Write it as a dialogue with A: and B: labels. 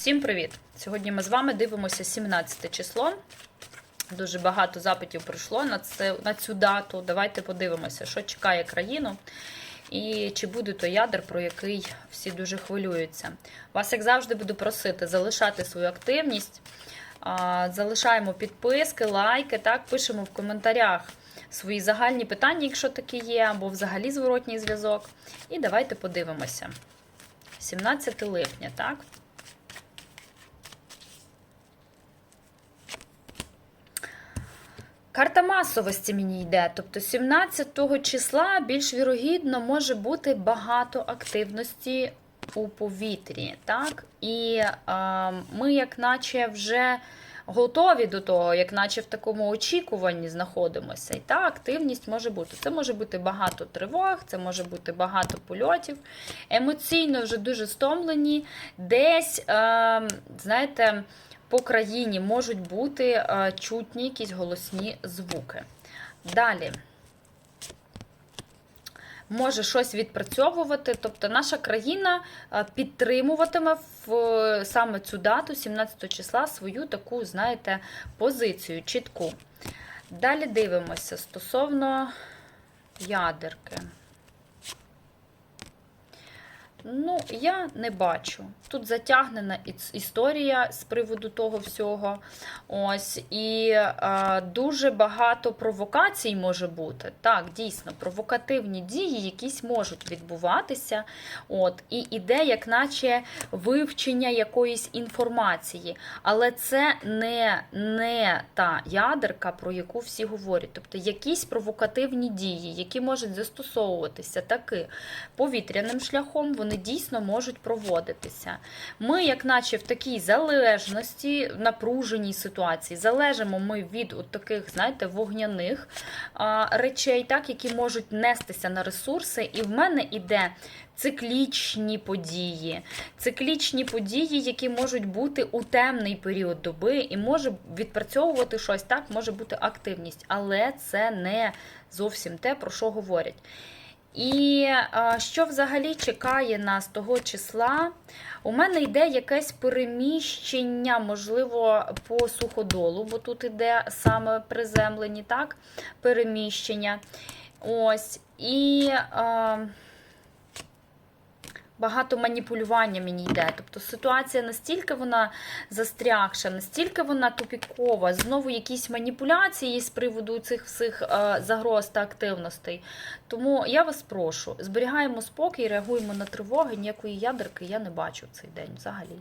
A: Всім привіт! Сьогодні ми з вами дивимося 17 число. Дуже багато запитів прийшло на, це, на цю дату. Давайте подивимося, що чекає країну. І чи буде той ядер, про який всі дуже хвилюються. Вас, як завжди, буду просити залишати свою активність. Залишаємо підписки, лайки, так, пишемо в коментарях свої загальні питання, якщо такі є, або взагалі зворотній зв'язок. І давайте подивимося. 17 липня, так? Карта масовості мені йде. Тобто 17 числа більш вірогідно може бути багато активності у повітрі. так? І е, ми, як наче, вже готові до того, як наче в такому очікуванні знаходимося. І та активність може бути. Це може бути багато тривог, це може бути багато польотів. Емоційно вже дуже стомлені. Десь, е, знаєте, по країні можуть бути е, чутні якісь голосні звуки. Далі. Може щось відпрацьовувати, тобто наша країна е, підтримуватиме в е, саме цю дату, 17 числа, свою таку, знаєте, позицію чітку. Далі дивимося стосовно ядерки. Ну, я не бачу. Тут затягнена історія з приводу того всього. Ось, і е, дуже багато провокацій може бути. Так, дійсно, провокативні дії якісь можуть відбуватися. От, і іде, як наче вивчення якоїсь інформації. Але це не, не та ядерка, про яку всі говорять. Тобто якісь провокативні дії, які можуть застосовуватися таки повітряним шляхом, вони дійсно можуть проводитися. Ми, як наче в такій залежності, напруженій ситуації, залежимо ми від от таких, знаєте, вогняних речей, так, які можуть нестися на ресурси. І в мене іде циклічні події, циклічні події, які можуть бути у темний період доби, і може відпрацьовувати щось, так, може бути активність, але це не зовсім те, про що говорять. І що взагалі чекає нас того числа? У мене йде якесь переміщення, можливо, по суходолу, бо тут іде саме приземлені, так? Переміщення. Ось. І а, багато маніпулювання мені йде. Тобто ситуація настільки вона застрягша, настільки вона тупікова, знову якісь маніпуляції з приводу цих всіх е, загроз та активностей. Тому я вас прошу, зберігаємо спокій, реагуємо на тривоги, ніякої ядерки я не бачу в цей день взагалі.